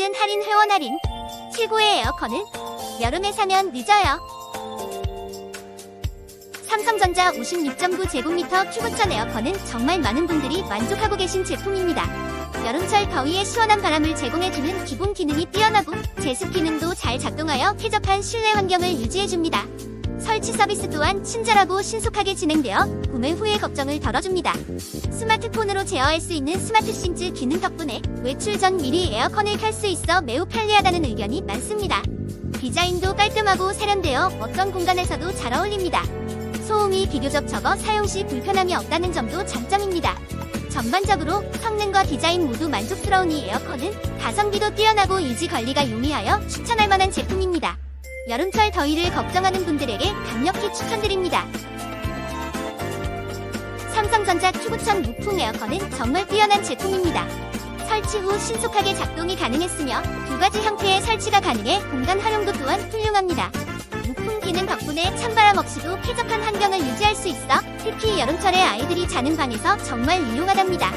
할인 회원 할인 최고의 에어컨은 여름에 사면 늦어요. 삼성전자 56.9 제곱미터 큐브천 에어컨은 정말 많은 분들이 만족하고 계신 제품입니다. 여름철 더위에 시원한 바람을 제공해주는 기본 기능이 뛰어나고 제습 기능도 잘 작동하여 쾌적한 실내 환경을 유지해줍니다. 설치 서비스 또한 친절하고 신속하게 진행되어 구매 후의 걱정을 덜어줍니다. 스마트폰으로 제어할 수 있는 스마트 싱즈 기능 덕분에 외출 전 미리 에어컨을 켤 수 있어 매우 편리하다는 의견이 많습니다. 디자인도 깔끔하고 세련되어 어떤 공간에서도 잘 어울립니다. 소음이 비교적 적어 사용 시 불편함이 없다는 점도 장점입니다. 전반적으로 성능과 디자인 모두 만족스러운 이 에어컨은 가성비도 뛰어나고 유지 관리가 용이하여 추천할 만한 제품입니다. 여름철 더위를 걱정하는 분들에게 강력히 추천드립니다. 삼성전자 큐브천 무풍 에어컨은 정말 뛰어난 제품입니다. 설치 후 신속하게 작동이 가능했으며 두 가지 형태의 설치가 가능해 공간 활용도 또한 훌륭합니다. 무풍 기능 덕분에 찬바람 없이도 쾌적한 환경을 유지할 수 있어 특히 여름철에 아이들이 자는 방에서 정말 유용하답니다.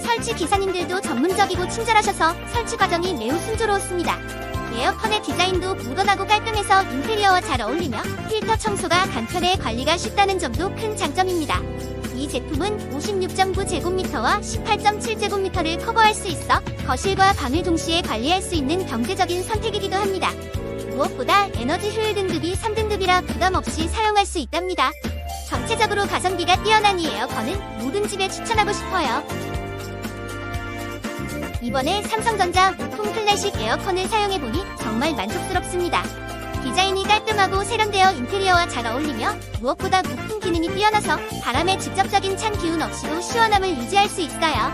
설치 기사님들도 전문적이고 친절하셔서 설치 과정이 매우 순조로웠습니다. 에어컨의 디자인도 무던하고 깔끔해서 인테리어와 잘 어울리며 필터 청소가 간편해 관리가 쉽다는 점도 큰 장점입니다. 이 제품은 56.9제곱미터와 18.7제곱미터를 커버할 수 있어 거실과 방을 동시에 관리할 수 있는 경제적인 선택이기도 합니다. 무엇보다 에너지 효율 등급이 3등급이라 부담 없이 사용할 수 있답니다. 전체적으로 가성비가 뛰어난 이 에어컨은 모든 집에 추천하고 싶어요. 이번에 삼성전자 무풍 클래식 에어컨을 사용해보니 정말 만족스럽습니다. 디자인이 깔끔하고 세련되어 인테리어와 잘 어울리며 무엇보다 무풍 기능이 뛰어나서 바람의 직접적인 찬 기운 없이도 시원함을 유지할 수 있어요.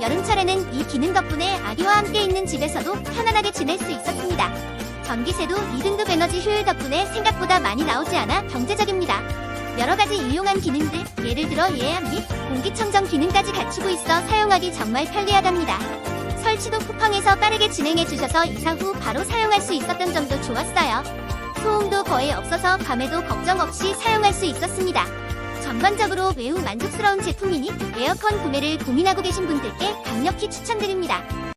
여름철에는 이 기능 덕분에 아기와 함께 있는 집에서도 편안하게 지낼 수 있었습니다. 전기세도 2등급 에너지 효율 덕분에 생각보다 많이 나오지 않아 경제적입니다. 여러 가지 유용한 기능들, 예를 들어 예약 및 공기청정 기능까지 갖추고 있어 사용하기 정말 편리하답니다. 설치도 쿠팡에서 빠르게 진행해 주셔서 이사 후 바로 사용할 수 있었던 점도 좋았어요. 소음도 거의 없어서 밤에도 걱정 없이 사용할 수 있었습니다. 전반적으로 매우 만족스러운 제품이니 에어컨 구매를 고민하고 계신 분들께 강력히 추천드립니다.